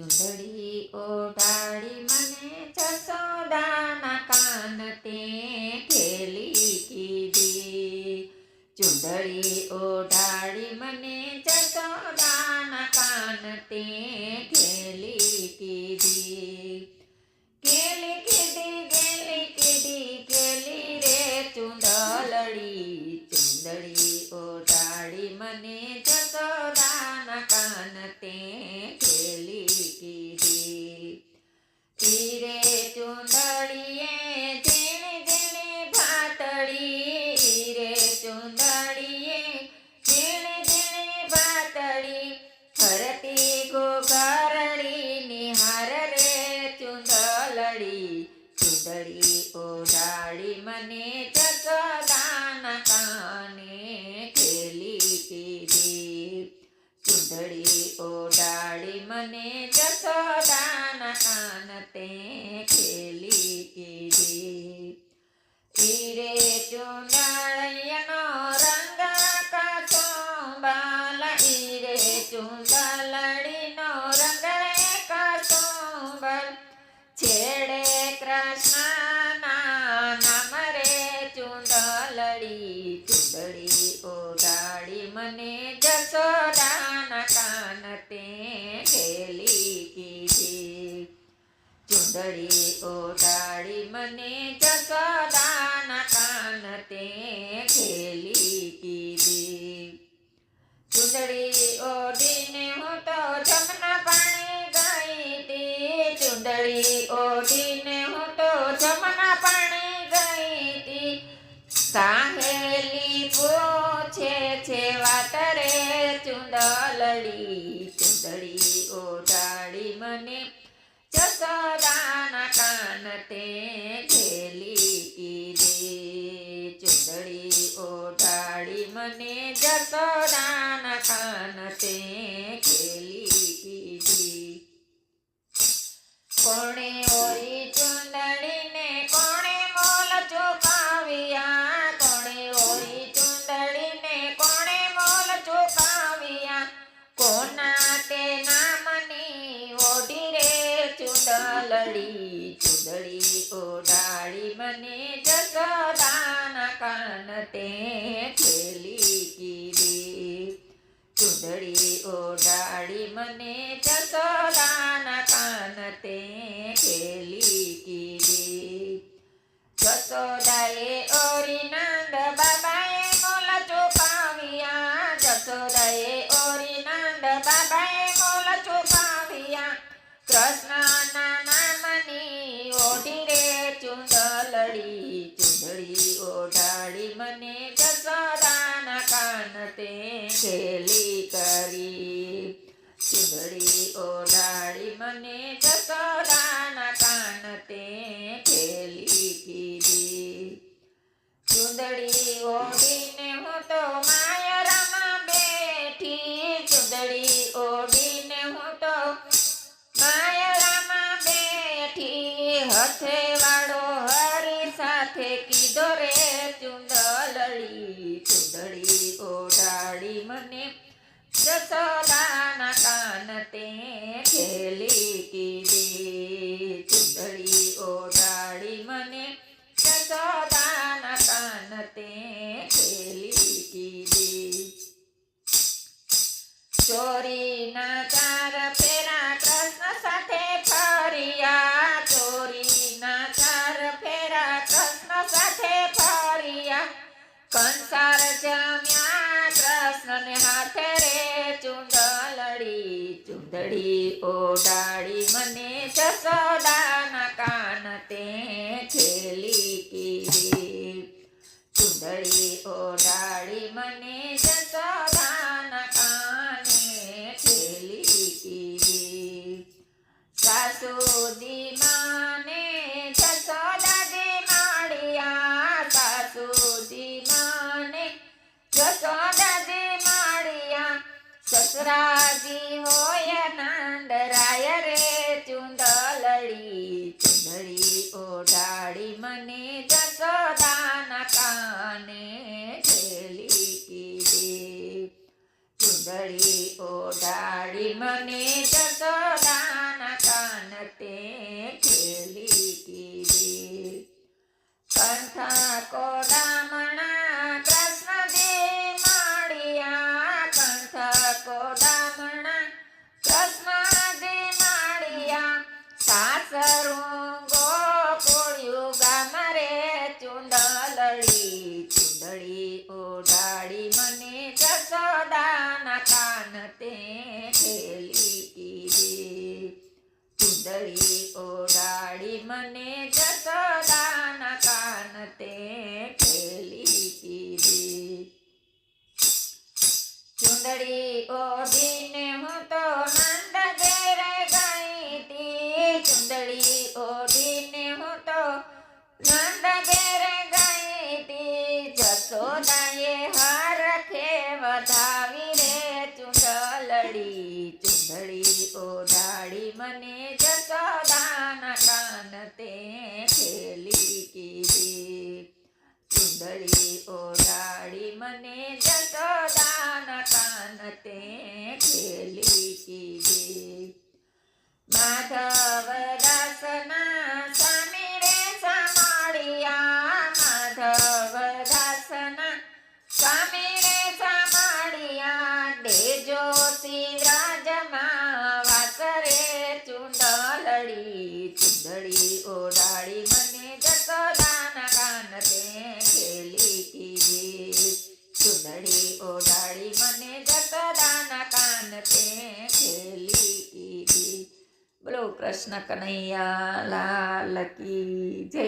ચૂંદડી ઓઢાડી મને જસોદાના કાન તે ઠેલી કીધી. ચૂંદડી ઓઢાડી મને જસોદાના કાન તે ઠેલી કીધી. કેલી કીધી ગેલી કીધી કેલી રે ચુંદલડી. ચૂંદડી ઓઢાડી મને જસોદાના કાન તે ચુંદડીએ ઝીણી ઝીણી ભાતળી રે ચુંદડીએ ઝીણી ઝીણી ભાતળી હરતી ગોગરડી નિહાર રે ચુંદલડી, ચુંદડી ઓઢાડી મને જસોદાના કાને ખેલી કીધી. ચુંદડી ઓઢાડી મને તે ખેલી કીધી. ચુંદડી ઓટાડી મને તે ખેલી રે ચુંદડી ઓઢાડી મને જસોદાના ખાન તે ખેલી કોણે ઓરી ચુંદડી ઓઢાડી મને જગદાના કાન તે ખેલી કીધી. ચુંદડી ઓઢાડી મને જગદાના કાન તે ખેલી કીધી. જસોદાએ ઓરી નંદ બાબાએ મોલ ચોપાવ્યા જસોદાએ ઓરી નંદ બાબાએ મોલ ચોપાવ્યા કૃષ્ણના ચુંદડી ઓઢીને હું તો માયરામાં બેઠી ચુંદડી ઓઢીને હું તો માયરામાં બેઠી. હથે વાળો હરી સાથે કીધો રે ચુંદલડી ચુંદડી ઓઢાડી મને. જસોદાના કાન તે કંસાર જમ્યા, કૃષ્ણને હાથે રે ચુંદલડી ચુંદડી ઓડાડી મને જસોદાના કાન તે ખેલી કીધી. ચુંદડી ઓડાડી મને જસોદાના કાને ખેલી કીધી. સાસુદી માને સસરાજી હોય નાંદરાય રે ચુંદલડી, ચુંદડી ઓઢાડી મને જસોદાના કાને ખેલી કીધી. ચુંદડી ઓઢાડી મને જસોદાના કાન તે ખેલી કીધી. કંઠા કોડામાં સાસરું ગોકુળિયું ગામ રે ચુંડલડી ચુંદડી ઓડાડી મને જસોદાના કાન તે કીધી. ચુંદડી ઓડાડી મને જસોદાના કાન તે ઠેલી કીધી. ચુંદડી ઓઢીને હું તો નંદ ઓઢીને હું તો નંદ ઘેરે ગઈ તી. જસોદાએ હરખે વધાવી રે. ચુંદલડી, ચુંદડી ઓઢાડી મને જસોદાના કાન તે ખેલી કીધી. ચુંદડી ઓડાડી મને જસોદાના કાન તે ચુંદડી ઓડાડી મને જસોદાના કાન તે ખેલી કીધી ચુંદડી ઓડાડી મને જસોદાના કાન તે ખેલી કીધી બોલો કૃષ્ણ કનૈયા લાલ કી જય.